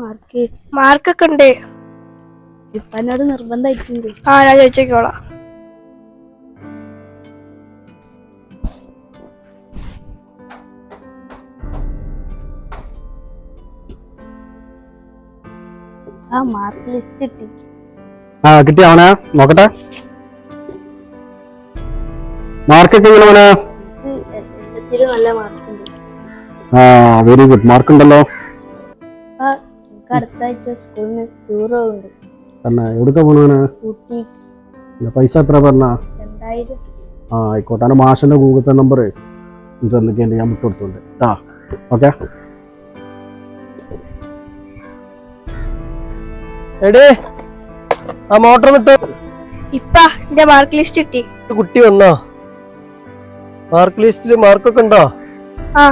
Mark. മാർക്കൊക്കെ ഉണ്ട് ഇപ്പനോട് നിർബന്ധമായിട്ടുണ്ട് ആ ഞാൻ ചോദിച്ചേക്കോളാം. ആ മാർക്ക് ലിസ്റ്റ് കിട്ടി. ആ കിട്ടി അവനെ. നോക്കട്ടെ. മാർക്കൊക്കെ എങ്ങനെ അവന് എല്ലാത്തിലും നല്ല മാർക്കുണ്ട്. ആ വെരി ഗുഡ് മാർക്ക് ഉണ്ടല്ലോ എനിക്ക് അടുത്ത ആഴ്ച സ്കൂളിൽ നിന്ന് ടൂർ പോകുന്നുണ്ട് തന്നെ. എവിടുക്ക പോണവന്? ഊട്ടി. പൈസ എത്ര പറഞ്ഞ? രണ്ടായിരം. ആ ആയിക്കോട്ടെ. എന്റെ മാഷിന്റെ ഗൂഗിൾ പേ നമ്പർ തന്നിട്ടുണ്ട് ഞാൻ വിട്ടു കൊടുത്തുണ്ട് ആ ഓക്കെ. എടേ ആ മോട്ടർ വിട്ടോ. ഇപ്പ എന്റെ മാർക്ക് ലിസ്റ്റ് കിട്ടി. കുട്ടി വന്നോ? മാർക്ക് ലിസ്റ്റിൽ മാർക്കൊക്കെ ഉണ്ടോ? ആ.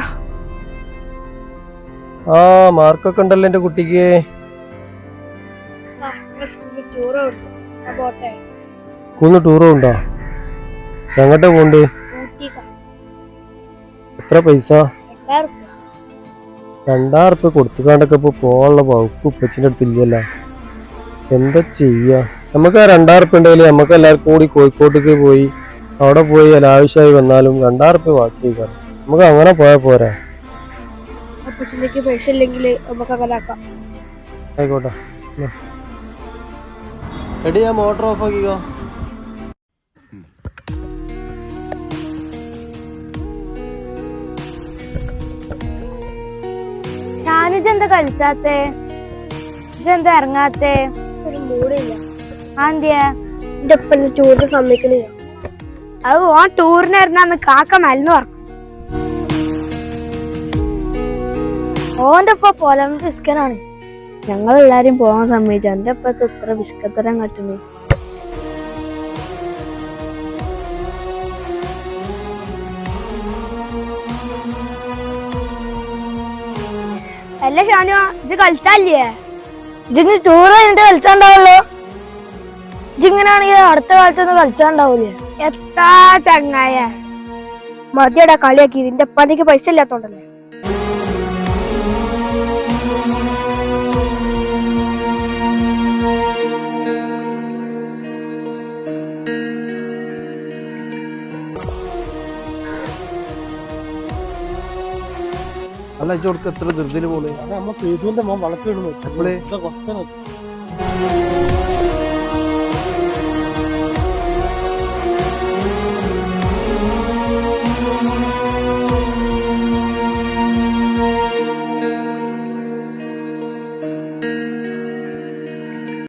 ആ മാർക്കൊക്കെ ഉണ്ടല്ലോ എന്റെ കുട്ടിക്ക്. സ്കൂളിന്ന് ടൂറും ഉണ്ടോ. എങ്ങോട്ടാ പോണ്ട്? എത്ര പൈസ? രണ്ടായിരം രണ്ടായിരം ഉറുപ്പ്യ കൊടുത്തുകാണ്ടൊക്കെ ഇപ്പൊ പോകാനുള്ള വകുപ്പ് ഉപ്പച്ചിന്റെ അടുത്തില്ലല്ലോ എന്താ ചെയ്യാ? നമുക്ക് ആ രണ്ടായിരം ഉറുപ്പ്യ ഉണ്ടെങ്കിൽ നമുക്ക് എല്ലാവർക്കും കൂടി കോഴിക്കോട്ടേക്ക് പോയി അവിടെ പോയി അനാവശ്യമായി വന്നാലും രണ്ടായിരം ഉറുപ്പ്യ ബാക്കി നമുക്ക് അങ്ങനെ പോയാൽ പോരാ. അപ്പച്ചന്റെക്ക് പൈസ ഇല്ലെങ്കിൽ നമുക്ക് അങ്ങനെ ആക്കാം. ആയിക്കോട്ടെ. എടി ആ മോട്ടർ ഓഫ് ആക്കിക്കോ. ഷാനുജ് എന്താ കളിച്ചാത്തേ? ഇജെന്താ ഇറങ്ങാത്തേ? ഒരു മൂടില്ല ആന്തിയാ? എന്റെ ഒപ്പം ടൂറിന് സമ്മതിക്കണില്ല. അത് ഓൻ ടൂറിന് ഇറങ്ങാന്ന് കാക്ക മലന്ന് ഓന്റെ ഒപ്പം പോലെ ബിസ്കനാണ് ഞങ്ങൾ എല്ലാരും പോകാൻ സമ്മതിച്ചു. എന്റെ ഒപ്പത്ത് എത്ര ബിസ്കത്തരം കട്ടുന്നു. അല്ല ഷാനു ഇജ് കളിച്ചല്ലേ? ഇജിന്ന് ടൂർ കഴിഞ്ഞിട്ട് കളിച്ചാണ്ടാവല്ലോ? ഇജിങ്ങനാണെങ്കിൽ അടുത്ത കാലത്തൊന്നും കളിച്ചാണ്ടാവൂലേ? എത്താ ചങ്ങായ. മതിയടാ കളിയാക്കി. ഇതിന്റെ ഒപ്പാనికి പൈസ ഇല്ലാത്തോണ്ടല്ലേ? അല്ല ഇജോടുക്ക് എത്ര ധൃതിയിൽ പോലെ നമ്മ സേതുവിന്റെ മോൻ വളർത്തിയിടുന്നു? കുറച്ചു